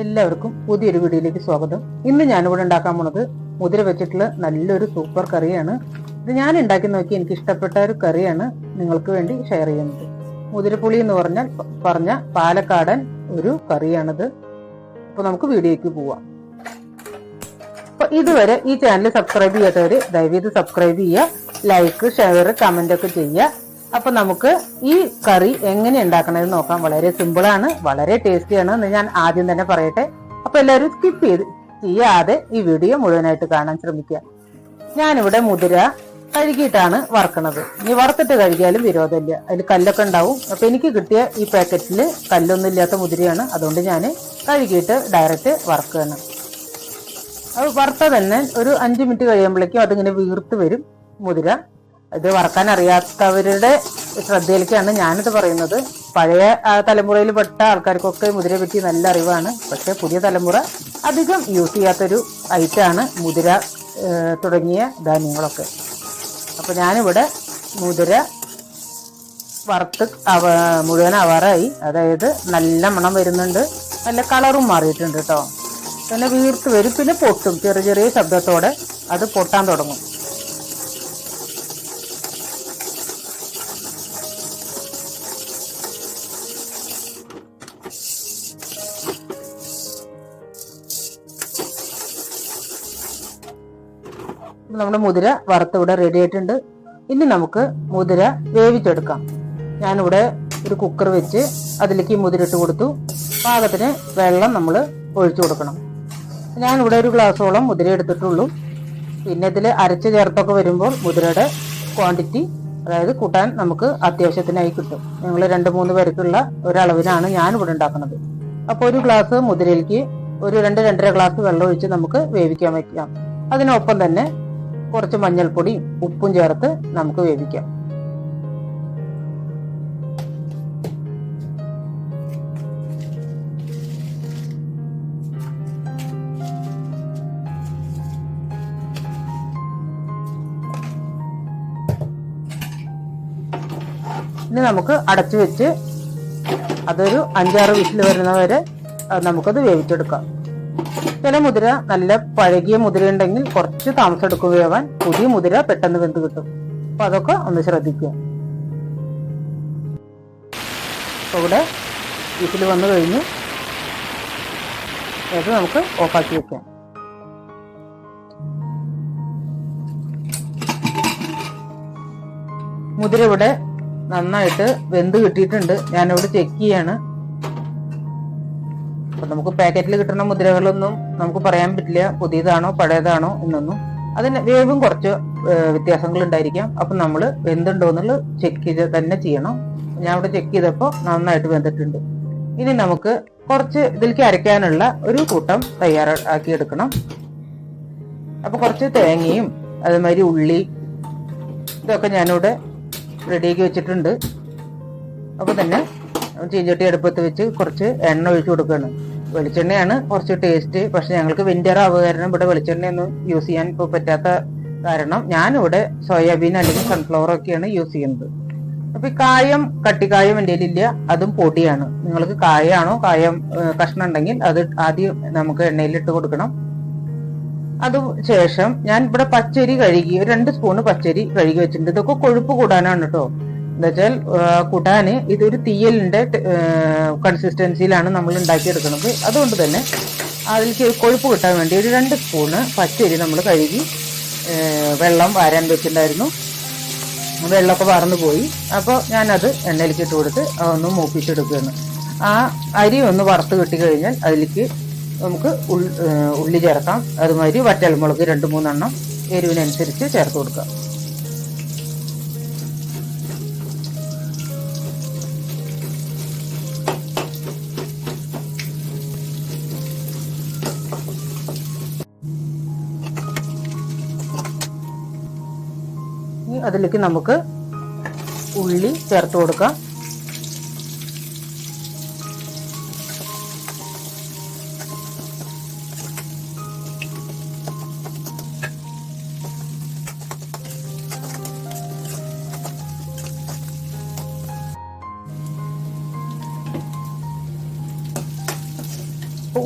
എല്ലാവർക്കും പുതിയൊരു വീഡിയോയിലേക്ക് സ്വാഗതം. ഇന്ന് ഞാനിവിടെ ഉണ്ടാക്കാൻ പോണത് മുതിര വെച്ചിട്ടുള്ള നല്ലൊരു സൂപ്പർ കറിയാണ്. ഇത് ഞാൻ ഉണ്ടാക്കി നോക്കി എനിക്ക് ഇഷ്ടപ്പെട്ട ഒരു കറിയാണ് നിങ്ങൾക്ക് വേണ്ടി ഷെയർ ചെയ്യുന്നത്. മുതിരപ്പുളി എന്ന് പറഞ്ഞാൽ പറഞ്ഞ പാലക്കാടൻ ഒരു കറിയാണിത്. അപ്പൊ നമുക്ക് വീഡിയോയ്ക്ക് പോവാം. അപ്പൊ ഇതുവരെ ഈ ചാനൽ സബ്സ്ക്രൈബ് ചെയ്യാത്തവര് ചെയ്ത് സബ്സ്ക്രൈബ് ചെയ്യുക ലൈക്ക് ഷെയർ കമന്റ് ഒക്കെ ചെയ്യുക. അപ്പൊ നമുക്ക് ഈ കറി എങ്ങനെ ഉണ്ടാക്കണമെന്ന് നോക്കാം. വളരെ സിമ്പിൾ ആണ് വളരെ ടേസ്റ്റിയാണ് എന്ന് ഞാൻ ആദ്യം തന്നെ പറയട്ടെ. അപ്പൊ എല്ലാവരും സ്കിപ്പ് ചെയ്ത് ചെയ്യാതെ ഈ വീഡിയോ മുഴുവനായിട്ട് കാണാൻ ശ്രമിക്കുക. ഞാനിവിടെ മുതിര കഴുകിയിട്ടാണ് വറക്കണത്. ഇനി വറുത്തിട്ട് കഴുകിയാലും വിരോധമില്ല. അതിൽ കല്ലൊക്കെ ഉണ്ടാവും. അപ്പൊ എനിക്ക് കിട്ടിയ ഈ പാക്കറ്റിൽ കല്ലൊന്നും ഇല്ലാത്ത മുതിരയാണ്. അതുകൊണ്ട് ഞാൻ കഴുകിയിട്ട് ഡയറക്റ്റ് വറക്കുകയാണ്. അത് വറുത്ത തന്നെ ഒരു അഞ്ച് മിനിറ്റ് കഴിയുമ്പോഴേക്കും അതിങ്ങനെ വീർത്ത് വരും മുതിര. ഇത് വറക്കാൻ അറിയാത്തവരുടെ ശ്രദ്ധയിലേക്കാണ് ഞാനിത് പറയുന്നത്. പഴയ തലമുറയിൽ പെട്ട ആൾക്കാർക്കൊക്കെ മുതിരയെ പറ്റി നല്ല അറിവാണ്. പക്ഷേ പുതിയ തലമുറ അധികം യൂസ് ചെയ്യാത്തൊരു ഐറ്റാണ് മുതിര തുടങ്ങിയ ധാന്യങ്ങളൊക്കെ. അപ്പോൾ ഞാനിവിടെ മുതിര വറുത്ത് അവ മുഴുവൻ അവറായി. അതായത് നല്ല മണം വരുന്നുണ്ട്. നല്ല കളറും മാറിയിട്ടുണ്ട് കേട്ടോ. പിന്നെ വീർത്ത് വരും. പിന്നെ പൊട്ടും. ചെറിയ ചെറിയ ശബ്ദത്തോടെ അത് പൊട്ടാൻ തുടങ്ങും. നമ്മുടെ മുതിര വറുത്ത് ഇവിടെ റെഡി ആയിട്ടുണ്ട്. ഇനി നമുക്ക് മുതിര വേവിച്ചെടുക്കാം. ഞാനിവിടെ ഒരു കുക്കർ വെച്ച് അതിലേക്ക് മുതിര ഇട്ട് കൊടുത്തു. പാകത്തിന് വെള്ളം നമ്മൾ ഒഴിച്ചു കൊടുക്കണം. ഞാനിവിടെ ഒരു ഗ്ലാസ്സോളം മുതിര എടുത്തിട്ടുള്ളൂ. പിന്നെ ഇതിൽ അരച്ച് ചേർത്തൊക്കെ വരുമ്പോൾ മുതിരയുടെ ക്വാണ്ടിറ്റി അതായത് കൂട്ടാൻ നമുക്ക് അത്യാവശ്യത്തിനായി കിട്ടും. ഞങ്ങൾ രണ്ട് മൂന്ന് പേർക്കുള്ള ഒരളവിനാണ് ഞാൻ ഇവിടെ ഉണ്ടാക്കുന്നത്. അപ്പോൾ ഒരു ഗ്ലാസ് മുതിരയിലേക്ക് ഒരു രണ്ട് രണ്ടര ഗ്ലാസ് വെള്ളം ഒഴിച്ച് നമുക്ക് വേവിക്കാൻ വയ്ക്കാം അതിനൊപ്പം തന്നെ കുറച്ച് മഞ്ഞൾപ്പൊടിയും ഉപ്പും ചേർത്ത് നമുക്ക് വേവിക്കാം. ഇനി നമുക്ക് അടച്ചു വെച്ച് അതൊരു അഞ്ചാറ് വിസിൽ വരുന്നവരെ നമുക്കത് വേവിച്ചെടുക്കാം. ചില മുതിര നല്ല പഴകിയ മുതിര ഉണ്ടെങ്കിൽ കുറച്ച് താമസം എടുക്കും വേവാൻ പുതിയ മുതിര പെട്ടെന്ന് വെന്ത് കിട്ടും. അപ്പൊ അതൊക്കെ ഒന്ന് ശ്രദ്ധിക്കുക. ഇവിടെ വീട്ടിൽ വന്നു കഴിഞ്ഞു. അത് നമുക്ക് ഓഫാക്കി വെക്കാം. മുതിര ഇവിടെ നന്നായിട്ട് വെന്ത് കിട്ടിയിട്ടുണ്ട്. ഞാനിവിടെ ചെക്ക് ചെയ്യാണ്. അപ്പൊ നമുക്ക് പാക്കറ്റിൽ കിട്ടുന്ന മുദ്രകളൊന്നും നമുക്ക് പറയാൻ പറ്റില്ല. പുതിയതാണോ പഴയതാണോ എന്നൊന്നും. അതിന് വേവും കുറച്ച് വ്യത്യാസങ്ങൾ ഉണ്ടായിരിക്കാം അപ്പൊ നമ്മൾ വെന്തുണ്ടോ എന്നുള്ളത് ചെക്ക് ചെയ്ത് തന്നെ ചെയ്യണം. ഞാൻ ഇവിടെ ചെക്ക് ചെയ്തപ്പോൾ നന്നായിട്ട് വെന്തിട്ടുണ്ട്. ഇനി നമുക്ക് കുറച്ച് ഇതിലേക്ക് അരയ്ക്കാനുള്ള ഒരു കൂട്ടം തയ്യാറാക്കി എടുക്കണം. അപ്പൊ കുറച്ച് തേങ്ങയും അതേമാതിരി ഉള്ളി ഇതൊക്കെ ഞാനിവിടെ റെഡിയാക്കി വെച്ചിട്ടുണ്ട്. അപ്പൊ തന്നെ ചീഞ്ചട്ടി അടുപ്പത്ത് വെച്ച് കുറച്ച് എണ്ണ ഒഴിച്ചു കൊടുക്കുകയാണ് വെളിച്ചെണ്ണയാണ് കുറച്ച് ടേസ്റ്റ് പക്ഷെ ഞങ്ങൾക്ക് വിന്റർ ആവുക കാരണം ഇവിടെ വെളിച്ചെണ്ണയൊന്നും യൂസ് ചെയ്യാൻ ഇപ്പോൾ പറ്റാത്ത കാരണം ഞാനിവിടെ സോയാബീൻ അല്ലെങ്കിൽ സൺഫ്ലവർ ഒക്കെയാണ് യൂസ് ചെയ്യുന്നത്. അപ്പൊ ഈ കായം കട്ടിക്കായം എന്റെ ഇല്ല അതും പൊടിയാണ്. നിങ്ങൾക്ക് കായാണോ കായം കഷ്ണം ഉണ്ടെങ്കിൽ അത് ആദ്യം നമുക്ക് എണ്ണയിലിട്ട് കൊടുക്കണം. അത് ശേഷം ഞാൻ ഇവിടെ പച്ചരി കഴുകി രണ്ട് സ്പൂണ് പച്ചരി കഴുകി വെച്ചിട്ടുണ്ട്. ഇതൊക്കെ കൊഴുപ്പ് കൂടാനാണ് കേട്ടോ എന്താ കുടാന് ഇതൊരു തീയലിന്റെ കൺസിസ്റ്റൻസിയിലാണ് നമ്മൾ ഉണ്ടാക്കിയെടുക്കുന്നത്. അതുകൊണ്ട് തന്നെ അതിലേക്ക് കൊഴുപ്പ് കിട്ടാൻ വേണ്ടി ഒരു രണ്ട് സ്പൂണ് പച്ചരി നമ്മൾ കഴുകി വെള്ളം വാരാൻ വെച്ചിട്ടുണ്ടായിരുന്നു. വെള്ളമൊക്കെ വാർന്നു പോയി. അപ്പോൾ ഞാനത് എണ്ണയിലേക്ക് ഇട്ട് കൊടുത്ത് ഒന്ന് മൂപ്പിച്ചെടുക്കുകയാണ്. ആ അരി ഒന്ന് വറുത്ത് കിട്ടി കഴിഞ്ഞാൽ അതിലേക്ക് നമുക്ക് ഉള്ളി ചേർക്കാം. അതുമാതിരി വറ്റൽമുളക് രണ്ട് മൂന്നെണ്ണം എരിവിനനുസരിച്ച് ചേർത്ത് കൊടുക്കാം. അതിലേക്ക് നമുക്ക് ഉള്ളി ചേർത്ത് കൊടുക്കാം.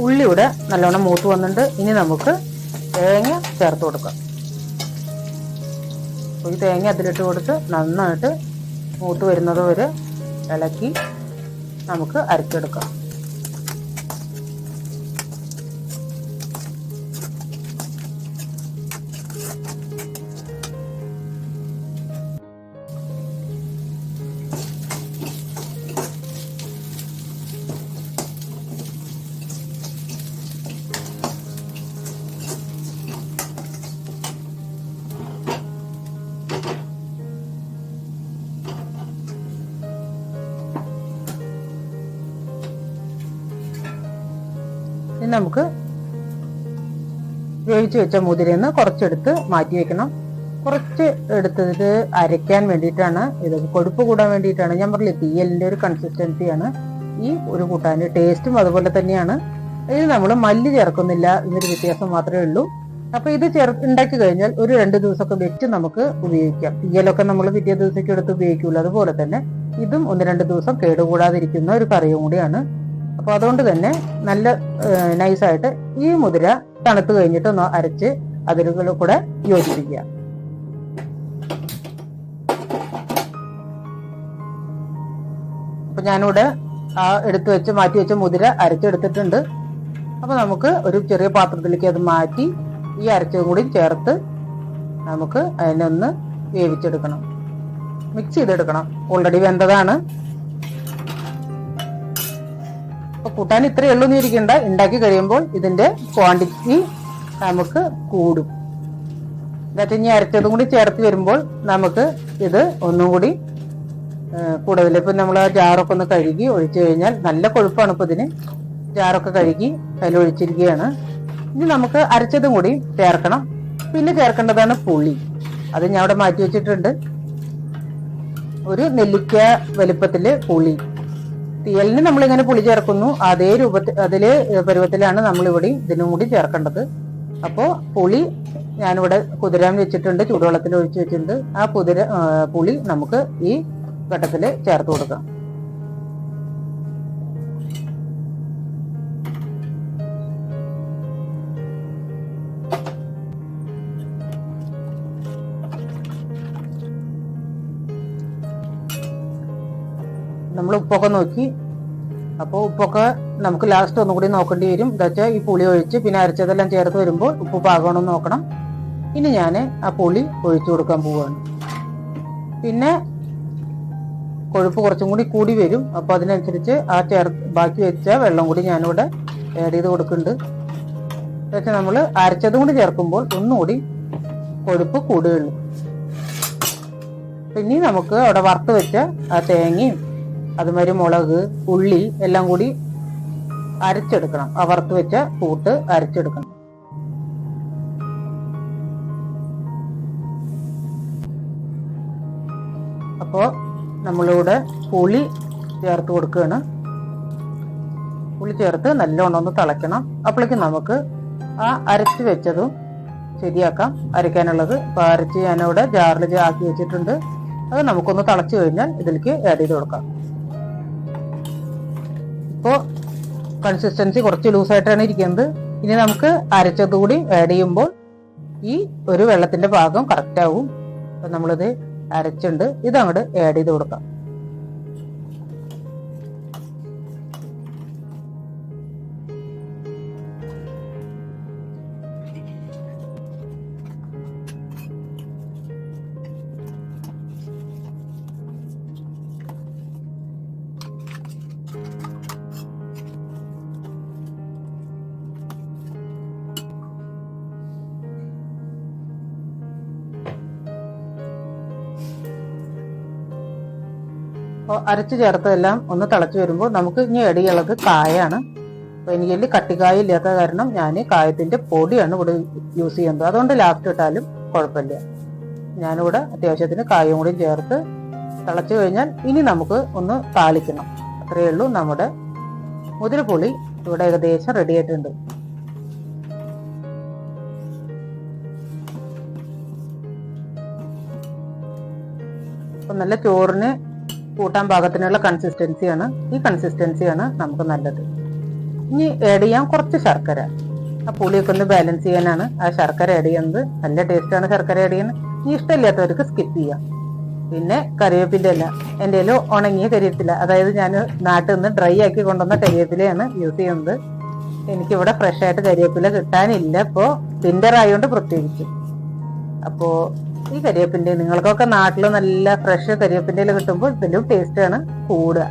ഉള്ളി ഇവിടെ നല്ലോണം മൂത്ത് വന്നിട്ടുണ്ട്. ഇനി നമുക്ക് തേങ്ങ ചേർത്ത് കൊടുക്കാം. ഈ തേങ്ങ അതിലിട്ട് കൊടുത്ത് നന്നായിട്ട് മൂത്ത് വരുന്നത് വരെ ഇളക്കി നമുക്ക് അരച്ചെടുക്കാം. ഇനി നമുക്ക് വേവിച്ച് വെച്ച മുതിരയിൽ നിന്ന് കുറച്ചെടുത്ത് മാറ്റി വെക്കണം. കുറച്ച് എടുത്തത് അരയ്ക്കാൻ വേണ്ടിയിട്ടാണ്. ഇത് കൊഴുപ്പ് കൂടാൻ വേണ്ടിയിട്ടാണ്. ഞാൻ പറഞ്ഞില്ലേ തീയലിന്റെ ഒരു കൺസിസ്റ്റൻസിയാണ് ഈ ഒരു കൂട്ടാന്റെ ടേസ്റ്റും അതുപോലെ തന്നെയാണ്. ഇത് നമ്മൾ മല്ലി ചേർക്കുന്നില്ല എന്നൊരു വ്യത്യാസം മാത്രമേ ഉള്ളൂ. അപ്പൊ ഇത് ചേർ ഉണ്ടാക്കി കഴിഞ്ഞാൽ ഒരു രണ്ട് ദിവസമൊക്കെ വെച്ച് നമുക്ക് ഉപയോഗിക്കാം. തീയലൊക്കെ നമ്മൾ പിറ്റേ ദിവസമൊക്കെ എടുത്ത് ഉപയോഗിക്കുള്ളൂ അതുപോലെ തന്നെ ഇതും ഒന്ന് രണ്ട് ദിവസം കേടുകൂടാതിരിക്കുന്ന ഒരു കറിയും കൂടിയാണ്. അപ്പൊ അതുകൊണ്ട് തന്നെ നല്ല നൈസായിട്ട് ഈ മുതിര തണുത്തു കഴിഞ്ഞിട്ട് ഒന്ന് അരച്ച് അതിലുകൾ കൂടെ യോജിപ്പിക്കുക. അപ്പൊ ഞാനിവിടെ ആ എടുത്തു വെച്ച് മാറ്റി വെച്ച മുതിര അരച്ചെടുത്തിട്ടുണ്ട്. അപ്പൊ നമുക്ക് ഒരു ചെറിയ പാത്രത്തിലേക്ക് അത് മാറ്റി ഈ അരച്ചതും കൂടി ചേർത്ത് നമുക്ക് അതിനൊന്ന് വേവിച്ചെടുക്കണം. മിക്സ് ചെയ്തെടുക്കണം. ഓൾറെഡി വെന്തതാണ്. അപ്പൊ കൂട്ടാൻ ഇത്രയേ ഉള്ളൂ എന്ന് ഇരിക്കണ്ട. ഉണ്ടാക്കി കഴിയുമ്പോൾ ഇതിന്റെ ക്വാണ്ടിറ്റി നമുക്ക് കൂടും. എന്നിട്ട് ഇനി അരച്ചതും കൂടി ചേർത്ത് വരുമ്പോൾ നമുക്ക് ഇത് ഒന്നും കൂടി കൂടുതൽ ഇപ്പൊ നമ്മൾ ആ ജാറൊക്കെ ഒന്ന് കഴുകി ഒഴിച്ചു കഴിഞ്ഞാൽ നല്ല കൊഴുപ്പാണ് ഇപ്പൊ ഇതിന്. ജാറൊക്കെ കഴുകി അതിൽ ഒഴിച്ചിരിക്കുകയാണ്. ഇനി നമുക്ക് അരച്ചതും കൂടി ചേർക്കണം. പിന്നെ ചേർക്കേണ്ടതാണ് പുളി. അത് ഞാൻ അവിടെ മാറ്റി വെച്ചിട്ടുണ്ട്. ഒരു നെല്ലിക്ക വലുപ്പത്തിൽ പുളി. തീയലിന് നമ്മളിങ്ങനെ പുളി ചേർക്കുന്നു. അതേ രൂപത്തിൽ അതിലെ പരുവത്തിലാണ് നമ്മളിവിടെ ഇതിനും കൂടി ചേർക്കേണ്ടത്. അപ്പോൾ പുളി ഞാനിവിടെ കുതിരാൻ വെച്ചിട്ടുണ്ട് ചൂടുവെള്ളത്തിൽ ഒഴിച്ച് വെച്ചിട്ടുണ്ട്. ആ കുതിര പുളി നമുക്ക് ഈ ഘട്ടത്തിൽ ചേർത്ത് കൊടുക്കാം. നമ്മൾ ഉപ്പൊക്കെ നോക്കി. അപ്പോൾ ഉപ്പൊക്കെ നമുക്ക് ലാസ്റ്റ് ഒന്നും കൂടി നോക്കേണ്ടി വരും. എന്താ വെച്ചാൽ ഈ പുളി ഒഴിച്ച് പിന്നെ അരച്ചതെല്ലാം ചേർത്ത് വരുമ്പോൾ ഉപ്പ് പാകണമെന്ന് നോക്കണം. ഇനി ഞാൻ ആ പുളി ഒഴിച്ചു കൊടുക്കാൻ പോവുകയാണ്. പിന്നെ കൊഴുപ്പ് കുറച്ചും കൂടി കൂടി വരും. അപ്പോൾ അതിനനുസരിച്ച് ആ ചേർ ബാക്കി വെച്ച വെള്ളം കൂടി ഞാനിവിടെ ആഡ് ചെയ്ത് കൊടുക്കുന്നുണ്ട്. വെച്ചാൽ നമ്മൾ അരച്ചതും കൂടി ചേർക്കുമ്പോൾ ഒന്നുകൂടി കൊഴുപ്പ് കൂടുകയുള്ളൂ. പിന്നെ നമുക്ക് അവിടെ വറുത്ത് വെച്ച ആ തേങ്ങയും അതുമാതിരി മുളക് ഉള്ളി എല്ലാം കൂടി അരച്ചെടുക്കണം. ആ വെച്ച കൂട്ട് അരച്ചെടുക്കണം. അപ്പോൾ നമ്മളിവിടെ പുളി ചേർത്ത് കൊടുക്കുകയാണ്. പുളി ചേർത്ത് നല്ലോണം ഒന്ന് തിളയ്ക്കണം. അപ്പോഴേക്കും നമുക്ക് ആ അരച്ച് വെച്ചതും ശരിയാക്കാം. അരയ്ക്കാനുള്ളത് അപ്പോൾ അരച്ച് ഞാനിവിടെ ജാറിൽ ആക്കി വെച്ചിട്ടുണ്ട്. അത് നമുക്കൊന്ന് തിളച്ച് കഴിഞ്ഞാൽ ഇതിലേക്ക് ആഡ് ചെയ്ത് കൊടുക്കാം. ഇപ്പോൾ കൺസിസ്റ്റൻസി കുറച്ച് ലൂസായിട്ടാണ് ഇരിക്കുന്നത്. ഇനി നമുക്ക് അരച്ചത് കൂടി ആഡ് ചെയ്യുമ്പോൾ ഈ ഒരു വെള്ളത്തിന്റെ ഭാഗം കറക്റ്റ് ആവും. അപ്പം നമ്മളിത് അരച്ചുണ്ട് ഇത് അങ്ങോട്ട് ആഡ് ചെയ്ത് കൊടുക്കാം. അരച്ച് ചേർത്തതെല്ലാം ഒന്ന് തിളച്ച് വരുമ്പോൾ നമുക്ക് ഇനി ഇടയുള്ളത് കായാണ്. അപ്പോൾ എനിക്ക് കട്ടിക്കായ ഇല്ലാത്ത കാരണം ഞാൻ കായത്തിന്റെ പൊടിയാണ് ഇവിടെ യൂസ് ചെയ്യുന്നത്. അതുകൊണ്ട് ലാസ്റ്റ് ഇട്ടാലും കുഴപ്പമില്ല. ഞാനിവിടെ അത്യാവശ്യത്തിന് കായും കൂടി ചേർത്ത് തിളച്ച് കഴിഞ്ഞാൽ ഇനി നമുക്ക് ഒന്ന് താളിക്കണം. അത്രയേ ഉള്ളൂ നമ്മുടെ മുതിരപ്പുളി ഇവിടെ ഏകദേശം റെഡി ആയിട്ടുണ്ട്. അപ്പം നല്ല ചോറിന് കൂട്ടാൻ പാകത്തിനുള്ള കൺസിസ്റ്റൻസിയാണ് ഈ കൺസിസ്റ്റൻസിയാണ് നമുക്ക് നല്ലത്. ഇനി ആഡ് ചെയ്യാൻ കുറച്ച് ശർക്കര. ആ പുളിയൊക്കെ ഒന്ന് ബാലൻസ് ചെയ്യാനാണ്. ആ ശർക്കര ആഡ് ചെയ്യുന്നത്. നല്ല ടേസ്റ്റാണ് ശർക്കര ആഡ് ചെയ്യുന്നത്. ഇനി ഇഷ്ടമില്ലാത്തവർക്ക് സ്കിപ്പ് ചെയ്യാം. പിന്നെ കറിവേപ്പിന്റെ അല്ല എന്റെ ഉണങ്ങിയ കരിവേപ്പില അതായത് ഞാൻ നാട്ടിൽ നിന്ന് ഡ്രൈ ആക്കി കൊണ്ടുവന്ന കരിവേപ്പിലയാണ് യൂസ് ചെയ്യുന്നത്. എനിക്കിവിടെ ഫ്രഷ് ആയിട്ട് കരിവേപ്പില കിട്ടാനില്ല. ഇപ്പോൾ വിന്റർ ആയതുകൊണ്ട് പ്രത്യേകിച്ച്. അപ്പോൾ ഈ കരിവേപ്പിന്റെ നിങ്ങൾക്കൊക്കെ നാട്ടിൽ നല്ല ഫ്രഷ് കരിവേപ്പിന്റെ കിട്ടുമ്പോൾ ടേസ്റ്റ് ടേസ്റ്റാണ് കൂടുക.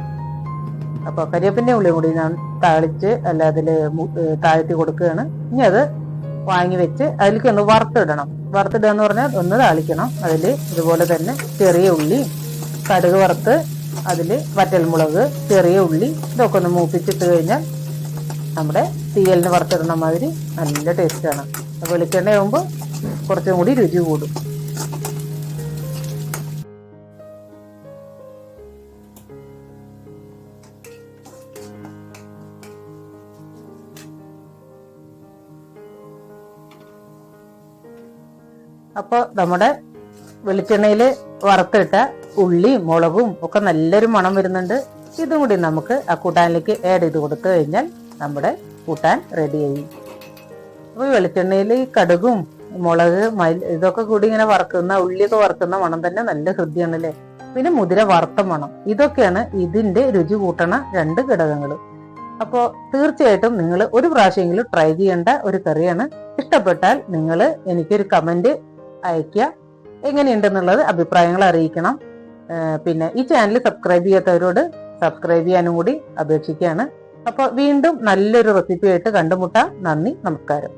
അപ്പോൾ കരിവേപ്പിന്റെ ഉള്ളിയും കൂടി ഞാൻ താളിച്ച് അല്ല അതിൽ താഴ്ത്തി കൊടുക്കുകയാണ്. ഇനി അത് വാങ്ങി വെച്ച് അതിലേക്ക് ഒന്ന് വറുത്തിടണം. വറുത്തിടുക എന്ന് പറഞ്ഞാൽ ഒന്ന് താളിക്കണം. അതിൽ ഇതുപോലെ തന്നെ ചെറിയ ഉള്ളി കടുക് വറുത്ത് അതിൽ വറ്റൽമുളക് ചെറിയ ഉള്ളി ഇതൊക്കെ ഒന്ന് മൂപ്പിച്ചിട്ട് കഴിഞ്ഞാൽ നമ്മുടെ തീയലിന് വറുത്തിടുന്ന മാതിരി നല്ല ടേസ്റ്റാണ് വെളിച്ചെണ്ണ ആകുമ്പോൾ കുറച്ചും കൂടി രുചി കൂടും. അപ്പോൾ നമ്മുടെ വെളിച്ചെണ്ണയിൽ വറുത്തിട്ട ഉള്ളിയും മുളകും ഒക്കെ നല്ലൊരു മണം വരുന്നുണ്ട്. ഇതും കൂടി നമുക്ക് ആ കൂട്ടാനിലേക്ക് ആഡ് ചെയ്ത് കൊടുത്തു കഴിഞ്ഞാൽ നമ്മുടെ കൂട്ടാൻ റെഡിയായി അപ്പോൾ വെളിച്ചെണ്ണയിൽ കടുകും മുളക് മയിൽ ഇതൊക്കെ കൂടി ഇങ്ങനെ വറുക്കുന്ന ഉള്ളിയൊക്കെ വറുക്കുന്ന മണം തന്നെ നല്ല ഹൃദ്യമാണ് അല്ലേ പിന്നെ മുതിര വറുത്ത മണം. ഇതൊക്കെയാണ് ഇതിന്റെ രുചി കൂട്ടണ രണ്ട് ഘടകങ്ങൾ. അപ്പോൾ തീർച്ചയായിട്ടും നിങ്ങൾ ഒരു പ്രാവശ്യമെങ്കിലും ട്രൈ ചെയ്യേണ്ട ഒരു കറിയാണ്. ഇഷ്ടപ്പെട്ടാൽ നിങ്ങൾ എനിക്കൊരു കമന്റ് അയക്കുക എങ്ങനെയുണ്ടെന്നുള്ളത് അഭിപ്രായങ്ങൾ അറിയിക്കണം. പിന്നെ ഈ ചാനൽ സബ്സ്ക്രൈബ് ചെയ്യാത്തവരോട് സബ്സ്ക്രൈബ് ചെയ്യാനും കൂടി അപേക്ഷിക്കുകയാണ്. അപ്പോൾ വീണ്ടും നല്ലൊരു റെസിപ്പി ആയിട്ട് കണ്ടുമുട്ടാം. നന്ദി നമസ്കാരം.